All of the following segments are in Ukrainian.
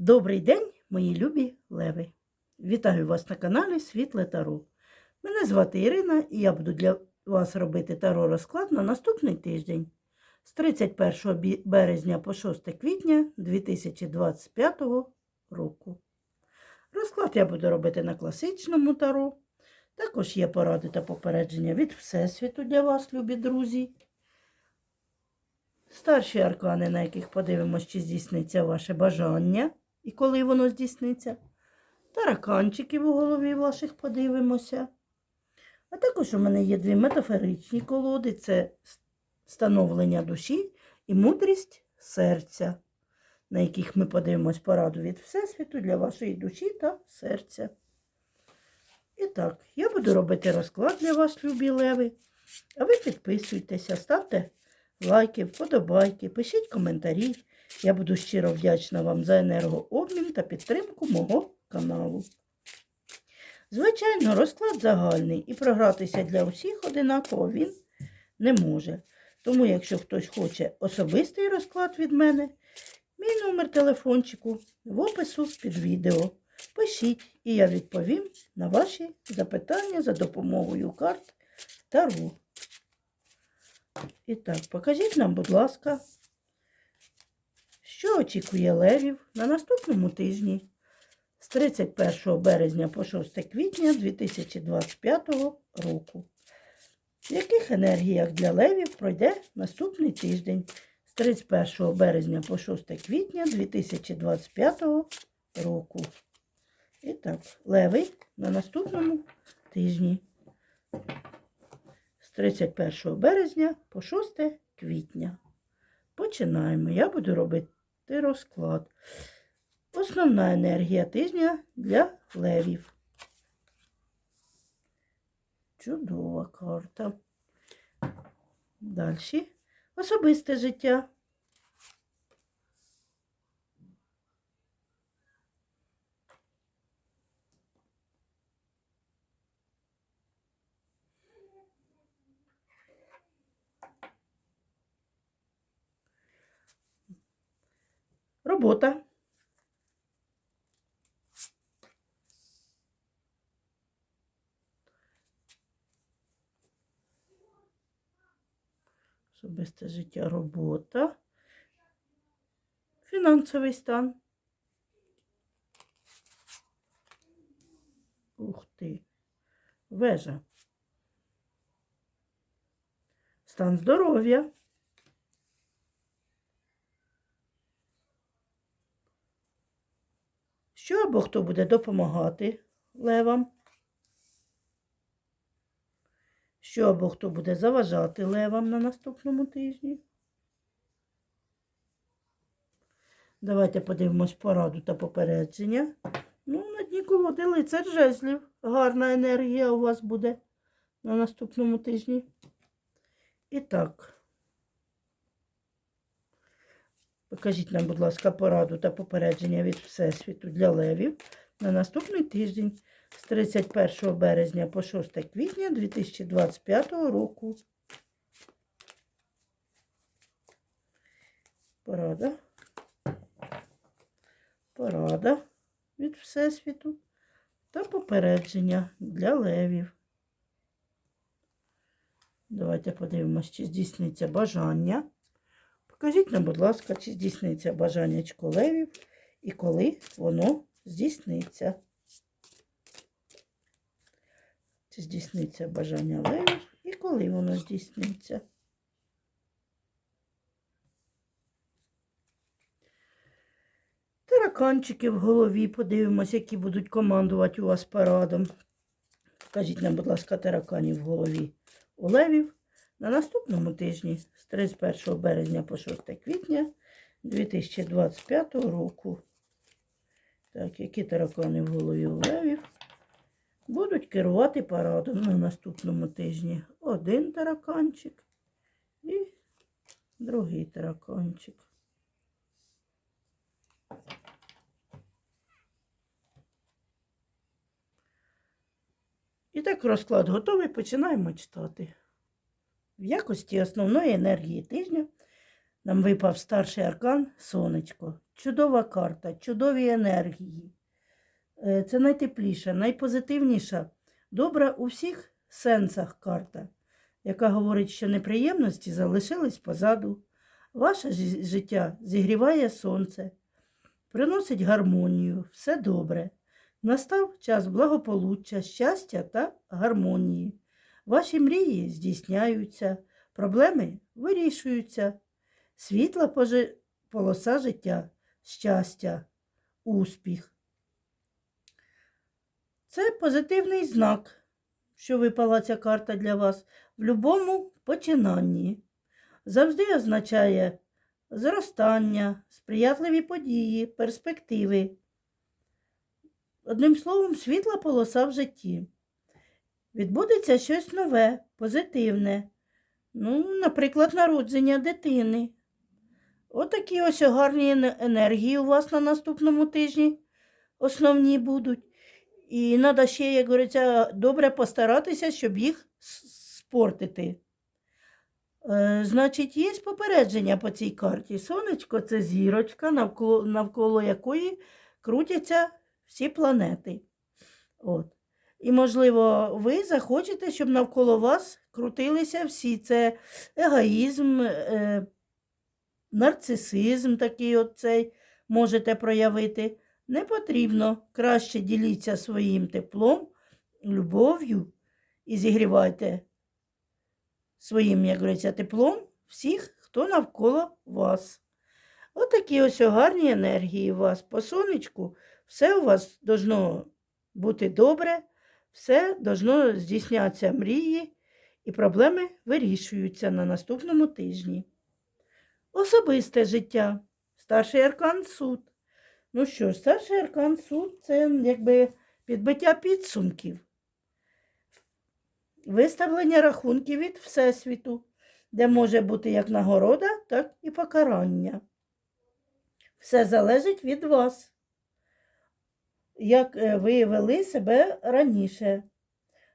Добрий день, мої любі леви! Вітаю вас на каналі Світле Таро. Мене звати Ірина і я буду для вас робити таро розклад на наступний тиждень з 31 березня по 6 квітня 2025 року. Розклад я буду робити на класичному таро. Також є поради та попередження від Всесвіту для вас, любі друзі. Старші аркани, на яких подивимося, чи здійсниться ваше бажання і коли воно здійсниться. Тараканчики в голові ваших подивимося. А також у мене є дві метафоричні колоди: це становлення душі і мудрість серця, на яких ми подивимось пораду від Всесвіту для вашої душі та серця. І так, я буду робити розклад для вас, любі леви. А ви підписуйтеся, ставте лайки, вподобайки, пишіть коментарі. Я буду щиро вдячна вам за енергообмін та підтримку мого каналу. Звичайно, розклад загальний і програтися для усіх одинаково він не може. Тому, якщо хтось хоче особистий розклад від мене, мій номер телефончику в опису під відео. Пишіть, і я відповім на ваші запитання за допомогою карт Таро. І так, покажіть нам, будь ласка, що очікує левів на наступному тижні з 31 березня по 6 квітня 2025 року. В яких енергіях для левів пройде наступний тиждень з 31 березня по 6 квітня 2025 року. І так, леви на наступному тижні з 31 березня по 6 квітня. Починаємо. Я буду робити розклад. Основна енергія тижня для левів. Чудова карта. Далі. Особисте життя. Робота. Особисте життя, робота. Фінансовий стан. Ух ти. Вежа. Стан здоров'я. Що або хто буде допомагати левам? Що або хто буде заважати левам на наступному тижні? Давайте подивимось пораду та попередження. Ну, на дні колоди лицар жезлів. Гарна енергія у вас буде на наступному тижні. І так. Покажіть нам, будь ласка, пораду та попередження від Всесвіту для левів на наступний тиждень з 31 березня по 6 квітня 2025 року. Порада. Порада від Всесвіту та попередження для левів. Давайте подивимось, чи здійсниться бажання. Покажіть нам, будь ласка, чи здійсниться бажаннячко левів і коли воно здійсниться. Чи здійсниться бажання левів і коли воно здійсниться. Тараканчики в голові. Подивимось, які будуть командувати у вас парадом. Покажіть нам, будь ласка, тараканів в голові у левів на наступному тижні з 31 березня по 6 квітня 2025 року. Так, які таракани в голові у левів будуть керувати парадом на наступному тижні. Один тараканчик і другий тараканчик. І так розклад готовий. Починаємо читати. В якості основної енергії тижня Нам випав старший аркан сонечко. Чудова карта, чудові енергії. Е, Це найтепліша, найпозитивніша, добра у всіх сенсах карта, яка говорить, що неприємності залишились позаду. Ваше життя зігріває сонце, приносить гармонію, все добре. Настав час благополуччя, щастя та гармонії. Ваші мрії здійсняються, проблеми вирішуються, світла пожи- полоса життя, щастя, успіх. Це позитивний знак, що випала ця карта для вас в будь-якому починанні. Завжди означає зростання, сприятливі події, перспективи. Одним словом, світла полоса в житті. Відбудеться щось нове, позитивне. Ну, наприклад, народження дитини. Отакі ось гарні енергії у вас на наступному тижні основні будуть. І треба ще, як говориться, добре постаратися, щоб їх спортити. Е, значить, є попередження по цій карті. Сонечко це зірочка, навколо, навколо якої крутяться всі планети. От. І, можливо, ви захочете, щоб навколо вас крутилися всі. Це егоїзм, е, нарцисизм такий от цей можете проявити. Не потрібно краще діліться своїм теплом, любов'ю і зігрівайте своїм, як говориться, теплом всіх, хто навколо вас. Отакі ось гарні енергії у вас по сонечку. Все у вас должно бути добре, все должно здійснятися мрії, і проблеми вирішуються на наступному тижні. Особисте життя. Старший аркан суд. Ну що ж, старший аркан суд це якби підбиття підсумків, виставлення рахунків від Всесвіту, де може бути як нагорода, так і покарання. Все залежить від вас, як е, ви вели себе раніше.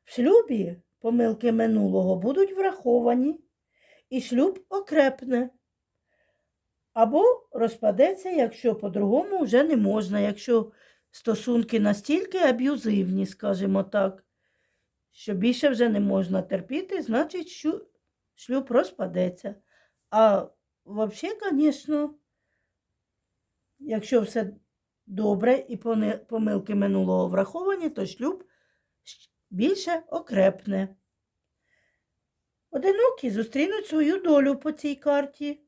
В шлюбі помилки минулого будуть враховані, і шлюб окрепне. Або розпадеться, якщо по-другому вже не можна, якщо стосунки настільки аб'юзивні, скажімо так, що більше вже не можна терпіти, значить, що шлюб розпадеться. А взагалі, звісно, якщо все добре і помилки минулого враховані, то шлюб більше окрепне. Одинокі зустрінуть свою долю по цій карті.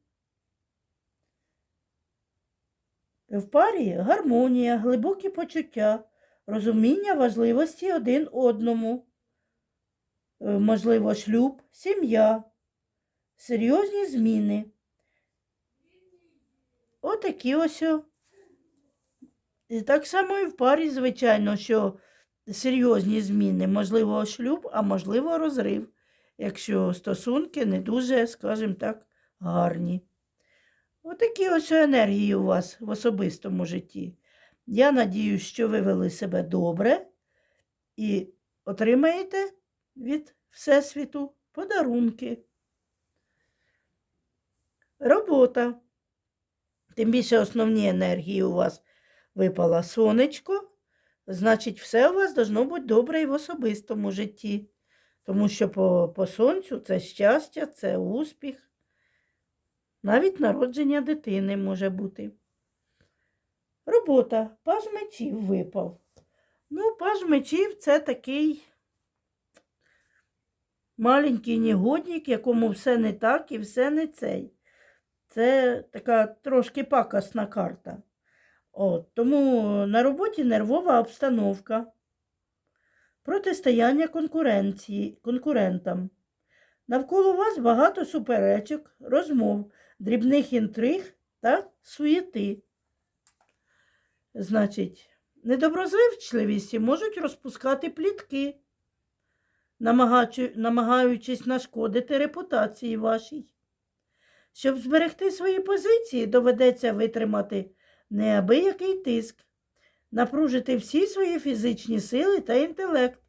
В парі гармонія, глибокі почуття, розуміння важливості один одному, Е, можливо, шлюб, сім'я, серйозні зміни. Отакі ось. І так само і в парі, звичайно, що серйозні зміни, можливо, шлюб, а можливо, розрив, якщо стосунки не дуже, скажімо так, гарні. Отакі ось енергії у вас в особистому житті. Я надіюсь, що ви вели себе добре і отримаєте від Всесвіту подарунки. Робота. Тим більше основні енергії у вас випала сонечко, значить, все у вас должно бути добре і в особистому житті. Тому що по, по сонцю це щастя, це успіх. Навіть народження дитини може бути. Робота. Паж мечів випав. Ну, паж мечів це такий маленький негодник, якому все не так і все не цей. Це така трошки пакосна карта. От, тому на роботі нервова обстановка, протистояння конкуренції, конкурентам. Навколо вас багато суперечок, розмов, дрібних інтриг та суєти. Значить, недоброзичливісті можуть розпускати плітки, намагаючись нашкодити репутації вашій. Щоб зберегти свої позиції, доведеться витримати неабиякий тиск, напружити всі свої фізичні сили та інтелект,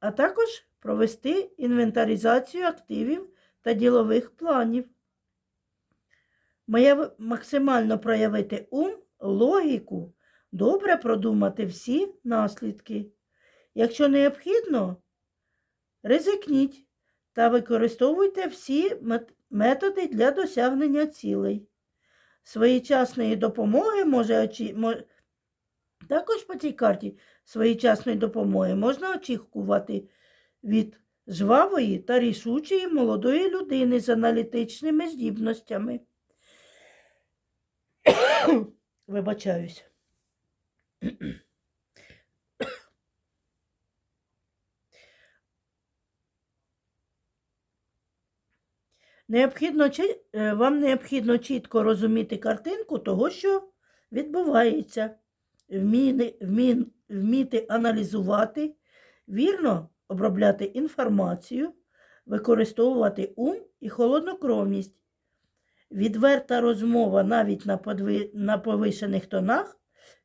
а також провести інвентаризацію активів та ділових планів. Має максимально проявити ум, логіку, добре продумати всі наслідки. Якщо необхідно, ризикніть та використовуйте всі методи для досягнення цілей. Своєчасної допомоги може очі... також по цій карті своєчасної допомоги можна очікувати від жвавої та рішучої молодої людини з аналітичними здібностями. Вибачаюсь. Необхідно, е, вам необхідно чітко розуміти картинку того, що відбувається, вміни, вмін, вміти аналізувати, вірно обробляти інформацію, використовувати ум і холоднокровність. Відверта розмова навіть на, подви... на повишених тонах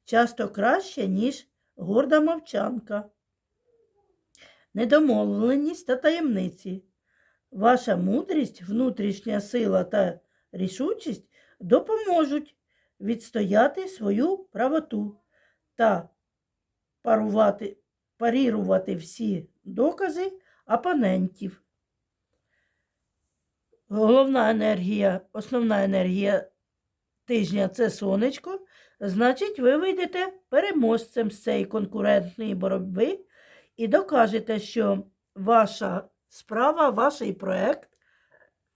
часто краще, ніж горда мовчанка. Недомовленість та таємниці. Ваша мудрість, внутрішня сила та рішучість допоможуть відстояти свою правоту та парувати, парірувати всі докази опонентів. Головна енергія, основна енергія тижня це сонечко. Значить, ви вийдете переможцем з цієї конкурентної боротьби і докажете, що ваша справа, ваш проект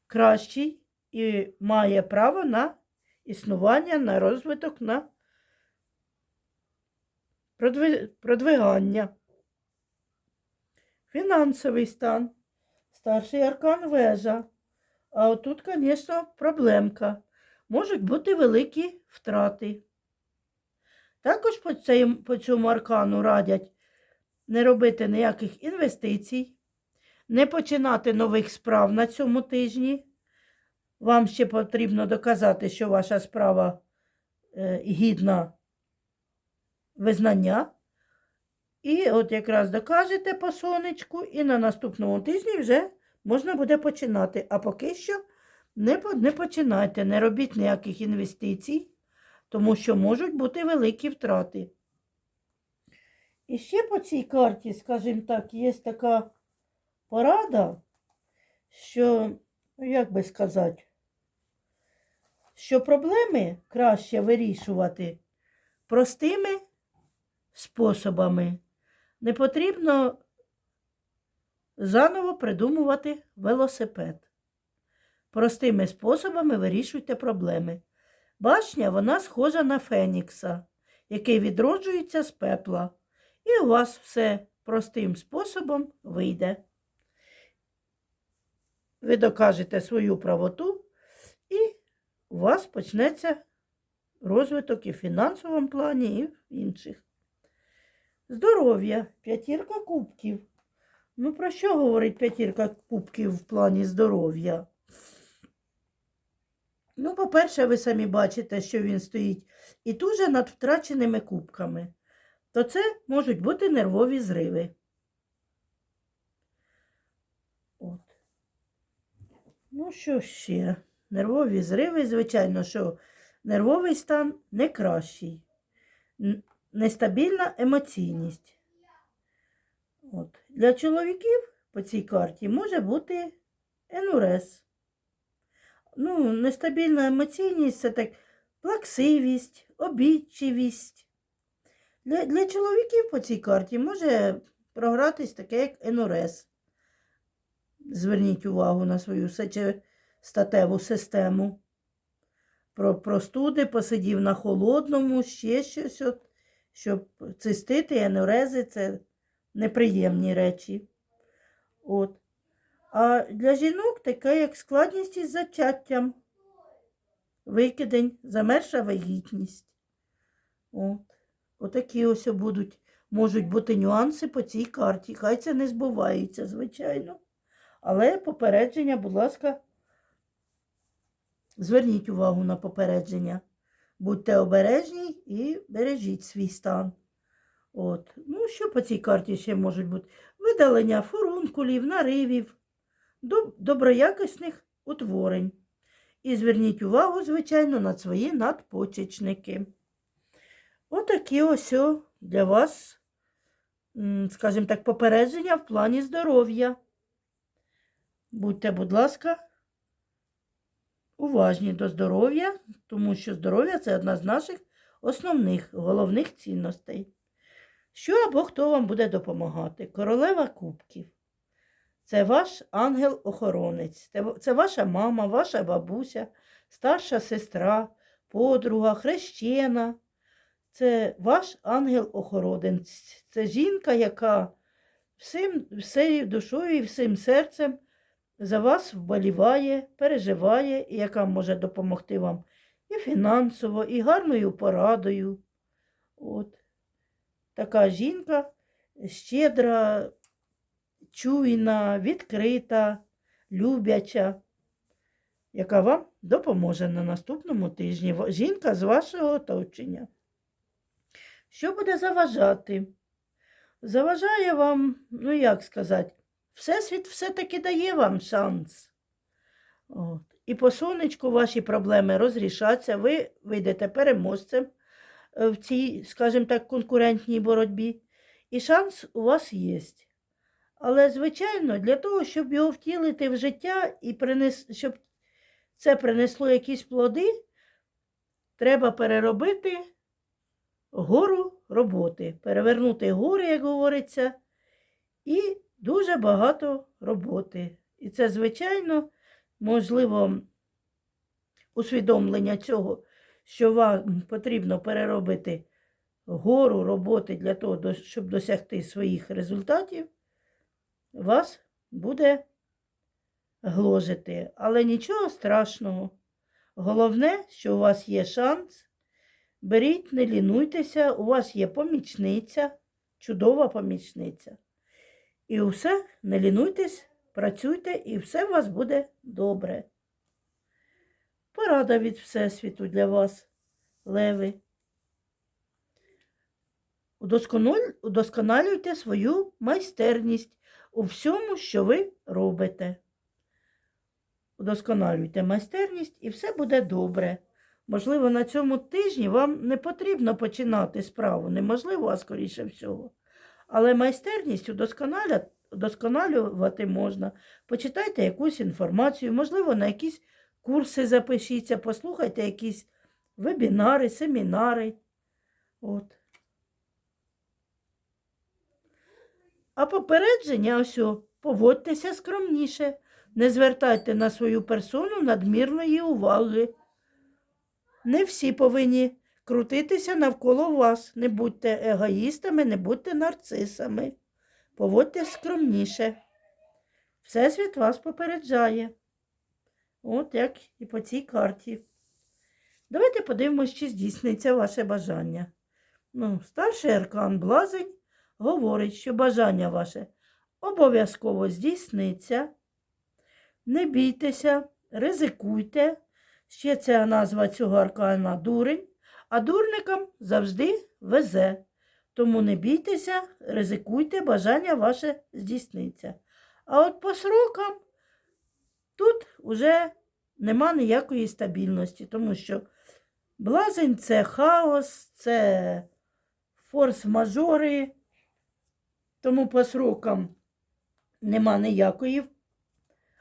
кращий і має право на існування, на розвиток, на продвигання. Фінансовий стан. Старший аркан вежа. А отут, звісно, проблемка. Можуть бути великі втрати. Також по цьому аркану радять не робити ніяких інвестицій, не починати нових справ на цьому тижні. Вам ще потрібно доказати, що ваша справа е, гідна визнання. І от якраз докажете по сонечку, і на наступному тижні вже можна буде починати. А поки що не, не починайте, не робіть ніяких інвестицій, тому що можуть бути великі втрати. І ще по цій карті, скажімо так, є така порада, що, ну, як би сказати, що проблеми краще вирішувати простими способами. Не потрібно заново придумувати велосипед. Простими способами вирішуйте проблеми. Башня вона схожа на Фенікса, який відроджується з пепла. І у вас все простим способом вийде. Ви докажете свою правоту, і у вас почнеться розвиток і в фінансовому плані, і в інших. Здоров'я, п'ятірка кубків. Ну, про що говорить п'ятірка кубків в плані здоров'я? Ну, по-перше, ви самі бачите, що він стоїть і дуже над втраченими кубками. То це можуть бути нервові зриви. От. Ну, що ще? Нервові зриви, звичайно, що нервовий стан не кращий. Нестабільна емоційність. От. Для чоловіків по цій карті може бути енурез. Ну, нестабільна емоційність це так плаксивість, обідчивість. Для, для чоловіків по цій карті може програтись таке, як енурез. Зверніть увагу на свою статеву систему. Про простуди посидів на холодному, ще щось, от, щоб цистити, енурези це неприємні речі. От. А для жінок таке, як складність із зачаттям, викидень, замерша вагітність. От. Отакі ось будуть, можуть бути нюанси по цій карті. Хай це не збувається, звичайно. Але попередження, будь ласка, зверніть увагу на попередження. Будьте обережні і бережіть свій стан. От. Ну, що по цій карті ще можуть бути? Видалення фурункулів, наривів, доброякісних утворень. І зверніть увагу, звичайно, на свої надпочечники. Отакі ось для вас, скажімо так, попередження в плані здоров'я. Будьте, будь ласка, уважні до здоров'я, тому що здоров'я це одна з наших основних, головних цінностей. Що або хто вам буде допомагати? Королева кубків. Це ваш ангел-охоронець. Це, ваша мама, ваша бабуся, старша сестра, подруга, хрещена. Це ваш ангел-охоронець. Це жінка, яка всім, всією душою і всім серцем за вас вболіває, переживає, яка може допомогти вам і фінансово, і гарною порадою. От. Така жінка щедра, чуйна, відкрита, любляча, яка вам допоможе на наступному тижні. Жінка з вашого оточення. Що буде заважати? Заважає вам, ну як сказати, Всесвіт все-таки дає вам шанс. От. І по сонечку ваші проблеми розрішаться, ви вийдете переможцем е, в цій, скажімо так, конкурентній боротьбі. І шанс у вас є. Але, звичайно, для того, щоб його втілити в життя і принес... щоб це принесло якісь плоди, треба переробити гору роботи, перевернути гори, як говориться, і дуже багато роботи. І це, звичайно, можливо, усвідомлення цього, що вам потрібно переробити гору роботи для того, щоб досягти своїх результатів, вас буде гложити. Але нічого страшного. Головне, що у вас є шанс. Беріть, не лінуйтеся, у вас є помічниця, чудова помічниця. І все, не лінуйтесь, працюйте, і все у вас буде добре. Порада від Всесвіту для вас, леви. Удосконалюйте свою майстерність у всьому, що ви робите. Удосконалюйте майстерність і все буде добре. Можливо, на цьому тижні вам не потрібно починати справу, неможливо, а скоріше всього. Але майстерність удосконалювати можна. Почитайте якусь інформацію, можливо, на якісь курси запишіться, послухайте якісь вебінари, семінари. От. А попередження ось, поводьтеся скромніше, не звертайте на свою персону надмірної уваги. Не всі повинні крутитися навколо вас. Не будьте егоїстами, не будьте нарцисами. Поводьте скромніше. Всесвіт вас попереджає. От як і по цій карті. Давайте подивимось, чи здійсниться ваше бажання. Ну, старший аркан Блазень говорить, що бажання ваше обов'язково здійсниться. Не бійтеся, ризикуйте. Ще ця назва цього аркана дурень, а дурникам завжди везе. Тому не бійтеся, ризикуйте, бажання ваше здійсниться. А от по срокам тут вже нема ніякої стабільності, тому що блазень це хаос, це форс-мажори, тому по срокам нема ніякої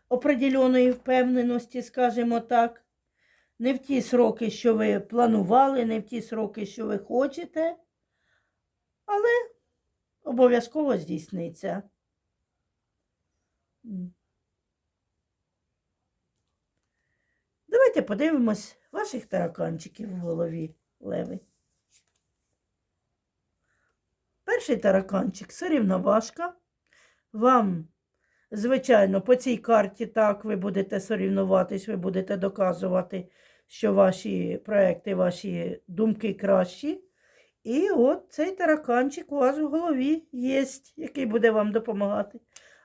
определеної впевненості, скажімо так. Не в ті сроки, що ви планували, не в ті сроки, що ви хочете, але обов'язково здійсниться. Давайте подивимось ваших тараканчиків в голові, леви. Перший тараканчик сорівноважка. Вам, звичайно, по цій карті так ви будете сорівнуватись, ви будете доказувати, що ваші проекти, ваші думки кращі. І от цей тараканчик у вас в голові є, який буде вам допомагати.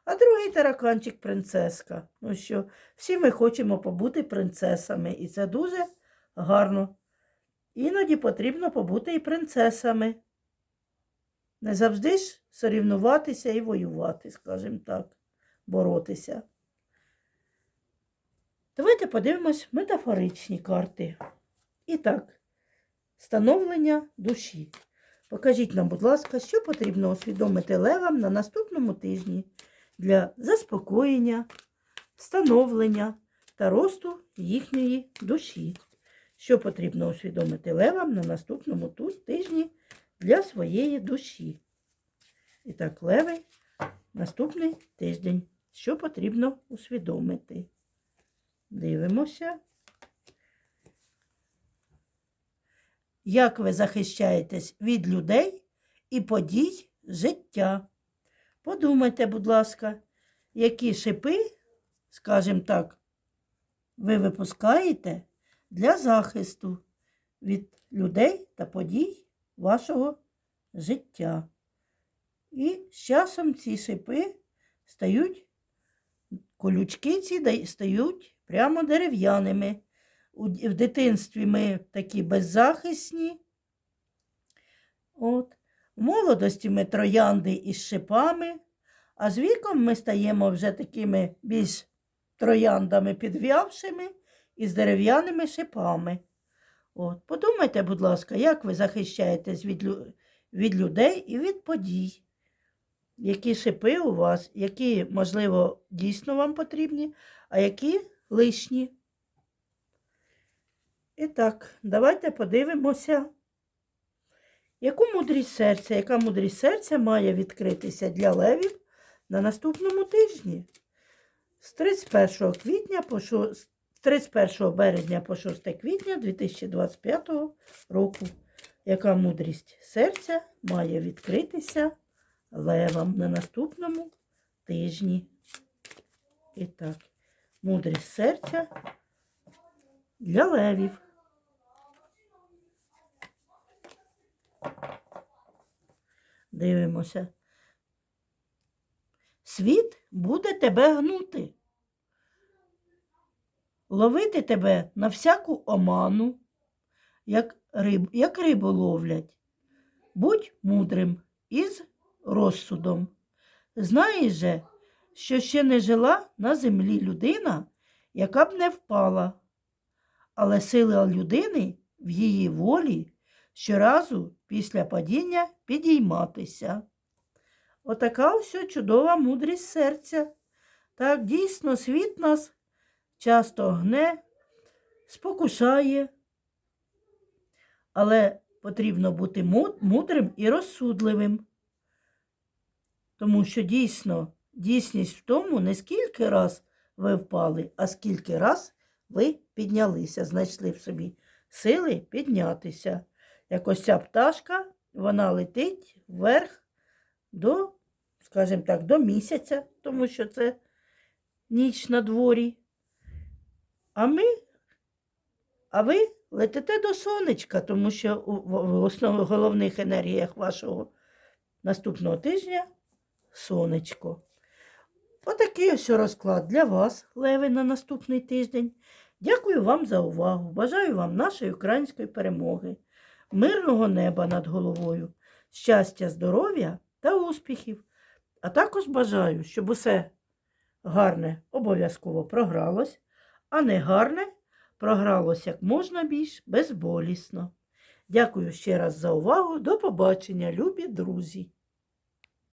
А другий тараканчик принцеска. Ну що, всі ми хочемо побути принцесами, і це дуже гарно. Іноді потрібно побути і принцесами. Не завжди ж сорівнуватися і воювати, скажімо так, боротися. Давайте подивимось метафоричні карти. І так, становлення душі. Покажіть нам, будь ласка, що потрібно усвідомити левам на наступному тижні для заспокоєння, становлення та росту їхньої душі. Що потрібно усвідомити левам на наступному тижні для своєї душі. І так, леви, наступний тиждень. Що потрібно усвідомити? Дивимося. Як ви захищаєтесь від людей і подій життя? Подумайте, будь ласка, які шипи, скажімо так, ви випускаєте для захисту від людей та подій вашого життя. І з часом ці шипи стають, колючки ці стають прямо дерев'яними. В дитинстві ми такі беззахисні. От. В молодості ми троянди із шипами, а з віком ми стаємо вже такими більш трояндами підв'явшими і з дерев'яними шипами. От. Подумайте, будь ласка, як ви захищаєтесь від, лю- від людей і від подій? Які шипи у вас, які, можливо, дійсно вам потрібні, а які лишні? І так, давайте подивимося, яку мудрість серця, яка мудрість серця має відкритися для левів на наступному тижні. З 31 квітня по шо- з 31 березня по 6 квітня 2025 року. Яка мудрість серця має відкритися левам на наступному тижні? І так, мудрість серця для левів. Дивимося. Світ буде тебе гнути, ловити тебе на всяку оману, як, риб, як рибу ловлять. Будь мудрим із розсудом. Знаєш же, що ще не жила на землі людина, яка б не впала, але сила людини в її волі щоразу після падіння підійматися. Отака ось чудова мудрість серця. Так, дійсно, світ нас часто гне, спокушає, але потрібно бути мудрим і розсудливим. Тому що дійсно, дійсність в тому, не скільки раз ви впали, а скільки раз ви піднялися, знайшли в собі сили піднятися. Як ось ця пташка, вона летить вверх до, скажімо так, до місяця, тому що це ніч на дворі. А ми, а ви летите до сонечка, тому що в- основних головних енергіях вашого наступного тижня сонечко. Отакий ось розклад для вас, Леви, на наступний тиждень. Дякую вам за увагу. Бажаю вам нашої української перемоги, мирного неба над головою, щастя, здоров'я та успіхів. А також бажаю, щоб усе гарне обов'язково програлось, а не гарне програлось як можна більш безболісно. Дякую ще раз за увагу. До побачення, любі друзі!